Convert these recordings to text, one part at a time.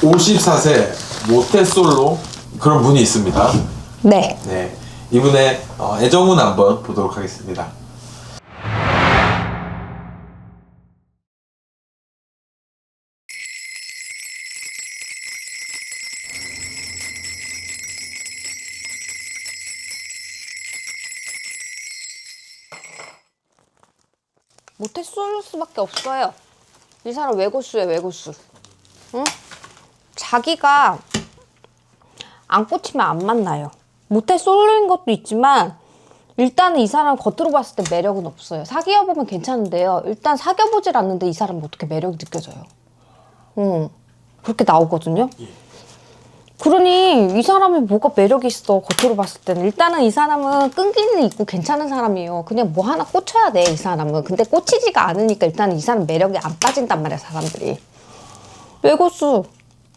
54세 모태솔로 그런 분이 있습니다. 네. 네, 이분의 어, 애정운 한번 보도록 하겠습니다. 모태 쏠 수밖에 없어요. 이 사람 외고수예요, 외고수. 응? 자기가 안 꽂히면 안 만나요. 모태 쏠린 것도 있지만 일단은 이 사람 겉으로 봤을 때 매력은 없어요. 사귀어 보면 괜찮은데요. 일단 사귀어 보질 않는데 이 사람 어떻게 매력이 느껴져요? 응. 그렇게 나오거든요. 그러니 이 사람이 뭐가 매력이 있어 겉으로 봤을 때는 일단은 이 사람은 끈기는 있고 괜찮은 사람이에요 그냥 뭐 하나 꽂혀야 돼 이 사람은 근데 꽂히지가 않으니까 일단 이 사람 매력이 안 빠진단 말이야 사람들이 외고수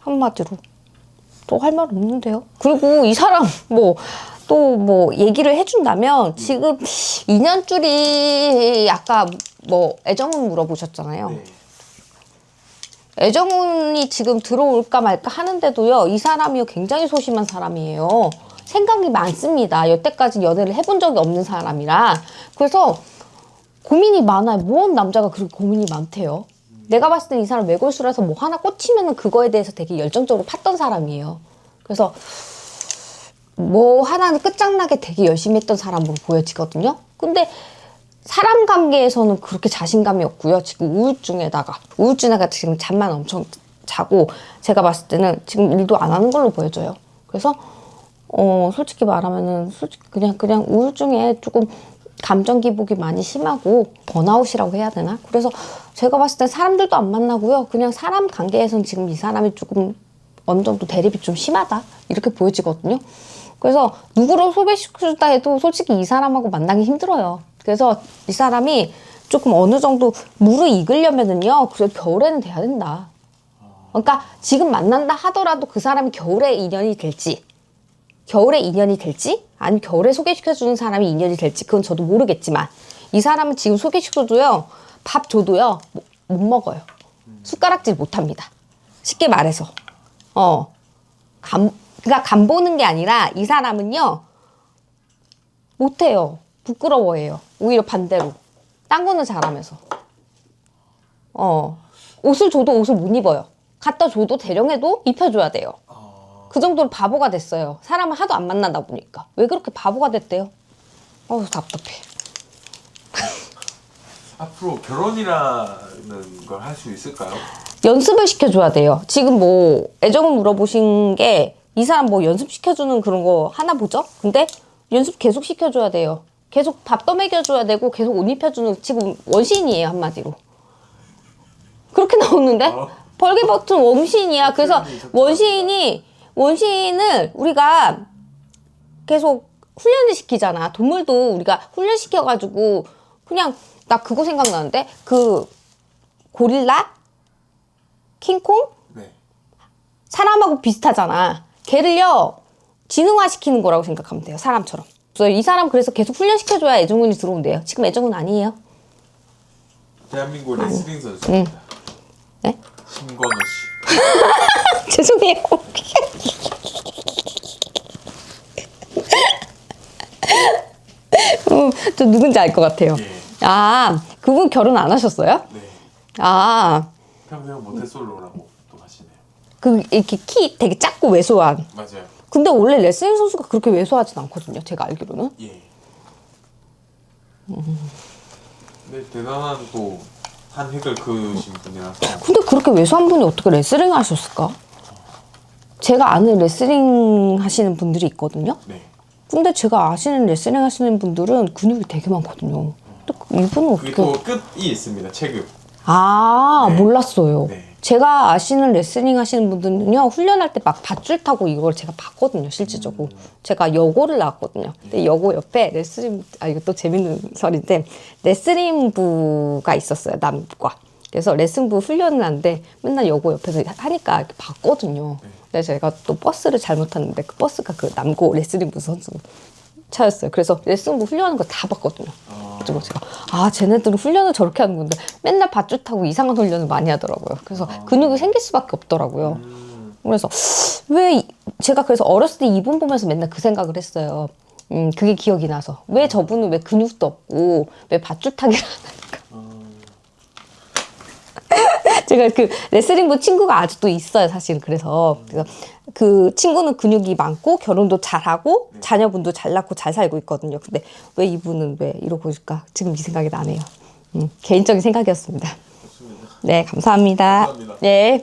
한마디로 또 할 말 없는데요 그리고 이 사람 뭐 또 뭐 얘기를 해준다면 지금 2년줄이 아까 뭐 애정은 물어보셨잖아요 네. 애정운이 지금 들어올까 말까 하는데도요, 이 사람이요, 굉장히 소심한 사람이에요. 생각이 많습니다. 여태까지 연애를 해본 적이 없는 사람이라. 그래서 고민이 많아요. 뭔 남자가 그렇게 고민이 많대요. 내가 봤을 때 이 사람 외골수라서 뭐 하나 꽂히면은 그거에 대해서 되게 열정적으로 팠던 사람이에요. 그래서 뭐 하나는 끝장나게 되게 열심히 했던 사람으로 보여지거든요. 근데 사람 관계에서는 그렇게 자신감이 없고요. 지금 우울증에다가 우울증에다가 지금 잠만 엄청 자고 제가 봤을 때는 지금 일도 안 하는 걸로 보여져요. 그래서 어 솔직히 말하면은 솔직히 그냥 그냥 우울증에 조금 감정 기복이 많이 심하고 번아웃이라고 해야 되나? 그래서 제가 봤을 때 사람들도 안 만나고요. 그냥 사람 관계에서는 지금 이 사람이 조금 어느 정도 대립이 좀 심하다 이렇게 보여지거든요. 그래서 누구를 소개시켜준다 해도 솔직히 이 사람하고 만나기 힘들어요. 그래서 이 사람이 조금 어느 정도 무르익으려면은요, 그래 겨울에는 돼야 된다. 그러니까 지금 만난다 하더라도 그 사람이 겨울에 인연이 될지, 겨울에 인연이 될지, 아니면 겨울에 소개시켜주는 사람이 인연이 될지, 그건 저도 모르겠지만, 이 사람은 지금 소개시켜줘도요, 밥 줘도요, 못- 못 먹어요. 숟가락질 못 합니다. 쉽게 말해서. 어. 간, 그러니까 간 보는 게 아니라 이 사람은요, 못해요. 부끄러워해요. 오히려 반대로. 딴 거는 잘하면서. 어. 옷을 줘도 옷을 못 입어요. 갖다 줘도 대령해도 입혀줘야 돼요. 그 정도로 바보가 됐어요. 사람을 하도 안 만나다 보니까. 왜 그렇게 바보가 됐대요? 어우, 답답해. 앞으로 결혼이라는 걸 할 수 있을까요? 연습을 시켜줘야 돼요. 지금 뭐 애정을 물어보신 게 이 사람 뭐 연습 시켜주는 그런 거 하나 보죠? 근데 연습 계속 시켜줘야 돼요. 계속 밥도 먹여줘야 되고 계속 옷 입혀주는 지금 원신이에요 한마디로. 그렇게 나오는데 어. 벌개 버튼 원신이야. 그래서. 원신이 원신을 우리가 계속 훈련을 시키잖아. 동물도 우리가 훈련시켜가지고 그냥 나 그거 생각나는데 그 고릴라 킹콩 네. 사람하고 비슷하잖아. 걔를요 지능화 시키는 거라고 생각하면 돼요. 사람처럼. 그래서 이 사람 그래서 계속 훈련시켜줘야 애정운이 들어온대요. 지금 애정운 아니에요. 대한민국 레슬링 선수입니다. 네? 신건우 씨. 죄송해요. 음, 저 누군지 알 것 같아요. 예. 아, 그분 결혼 안 하셨어요? 네. 아, 평생 모태솔로라고 또 하시네요. 그 이렇게 키 되게 작고 왜소한. 맞아요. 근데 원래 레슬링 선수가 그렇게 왜소하진 않거든요. 제가 알기로는. 예. 네, 대단한 또 한 획을 그으신 분이라서 근데 그렇게 왜소한 분이 어떻게 레슬링 하셨을까? 제가 아는 레슬링 하시는 분들이 있거든요. 네. 근데 제가 아시는 레슬링 하시는 분들은 근육이 되게 많거든요. 근데 그- 이분은 그게 어떻게? 또 끝이 있습니다. 체급. 아 네. 몰랐어요. 네. 제가 아시는 레슬링 하시는 분들은요 훈련할 때 막 밧줄 타고 이걸 제가 봤거든요 실질적으로. 제가 여고를 나왔거든요. 근데 여고 옆에 레슬링 아 이거 또 재밌는 설인데 레슬링부가 있었어요 남과. 그래서 레슨부 훈련을 하는데 맨날 여고 옆에서 하니까 이렇게 봤거든요. 그래서 제가 또 버스를 잘못 탔는데 그 버스가 그 남고 레슬링부 선수 차였어요. 그래서 레슨부 훈련하는 거 다 봤거든요. 그래서 제가 아 쟤네들은 훈련을 저렇게 하는 건데 맨날 밧줄 타고 이상한 훈련을 많이 하더라고요. 그래서 근육이 생길 수밖에 없더라고요. 음, 그래서 왜 이- 제가 그래서 어렸을 때 이분 보면서 맨날 그 생각을 했어요. 음, 그게 기억이 나서 왜 저분은 왜 근육도 없고 왜 밧줄 타기를 하는 제가 그 레슬링부 친구가 아직도 있어요, 사실. 그래서 그래서 그 친구는 근육이 많고 결혼도 잘하고 자녀분도 잘 낳고 잘 살고 있거든요. 근데 왜 이분은 왜 이러고 있을까? 지금 이 생각이 나네요. 음, 개인적인 생각이었습니다. 좋습니다. 네, 감사합니다. 감사합니다. 네.